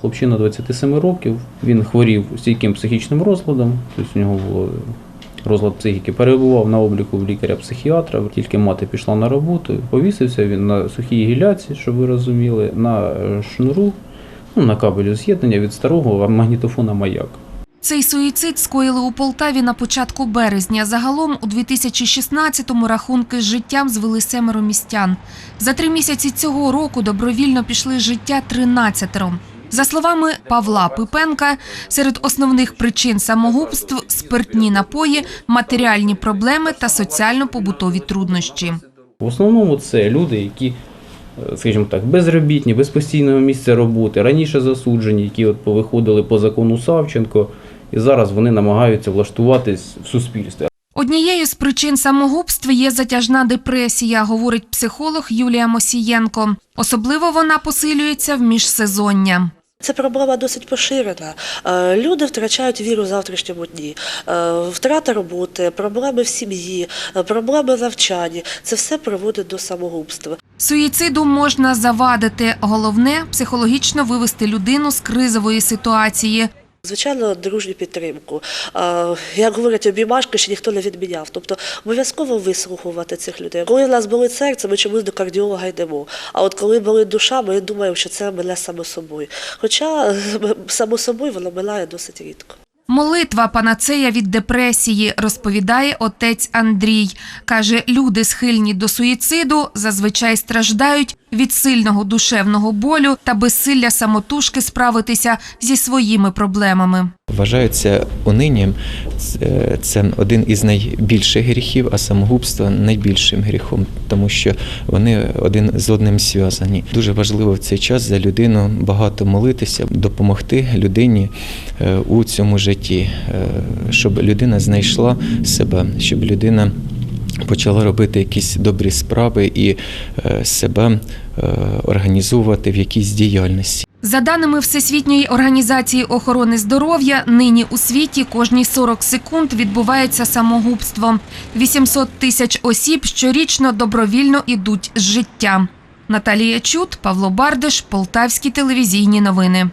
Хлопчина 27 років, він хворів стійким психічним розладом, тобто у нього було розлад психіки, перебував на обліку в лікаря-психіатра, тільки мати пішла на роботу, повісився він на сухій гіляці, щоб ви розуміли, на шнуру, ну, на кабелю з'єднання від старого магнітофона маяк. Цей суїцид скоїли у Полтаві на початку березня. Загалом у 2016-му рахунки з життям звели семеро містян. За три місяці цього року добровільно пішли з життя 13-ро. За словами Павла Пипенка, серед основних причин самогубств – спиртні напої, матеріальні проблеми та соціально-побутові труднощі. В основному це люди, які, е, скажімо так, безробітні, без постійного місця роботи, раніше засуджені, які от повиходили по закону Савченко, і зараз вони намагаються влаштуватись в суспільстві. Однією з причин самогубств є затяжна депресія, говорить психолог Юлія Мосієнко. Особливо вона посилюється в міжсезоння. Це проблема досить поширена. Е, Люди втрачають віру завтрашньому дні, Е, втрата роботи, проблеми в сім'ї, е, проблеми в навчанні. Це все приводить до самогубства. Суїциду можна завадити. Головне психологічно вивести людину з кризової ситуації. Звичайно, дружню підтримку. Як говорять, обіймашки ще ніхто не відміняв. Тобто обов'язково вислухувати цих людей. Коли в нас болить серце, ми чомусь до кардіолога йдемо. А от коли болить душа, ми думаємо, що це мене само собою. Хоча е, само собою воно минає досить рідко. Молитва панацея від депресії, розповідає отець Андрій. Каже, люди схильні до суїциду зазвичай страждають від сильного душевного болю та безсилля самотужки справитися зі своїми проблемами. Вважаються унинням це- це один із найбільших гріхів, а самогубство найбільшим гріхом, тому що вони один з одним зв'язані. Дуже важливо в цей час за людину багато молитися, допомогти людині е, у цьому житті, е, щоб людина знайшла себе, щоб людина. Почала робити якісь добрі справи і е, себе е, організовувати в якійсь діяльності. За даними Всесвітньої організації охорони здоров'я, нині у світі кожні 40 секунд відбувається самогубство. 800 тисяч осіб щорічно добровільно ідуть з життя. Наталія Чут, Павло Бардиш, Полтавські телевізійні новини.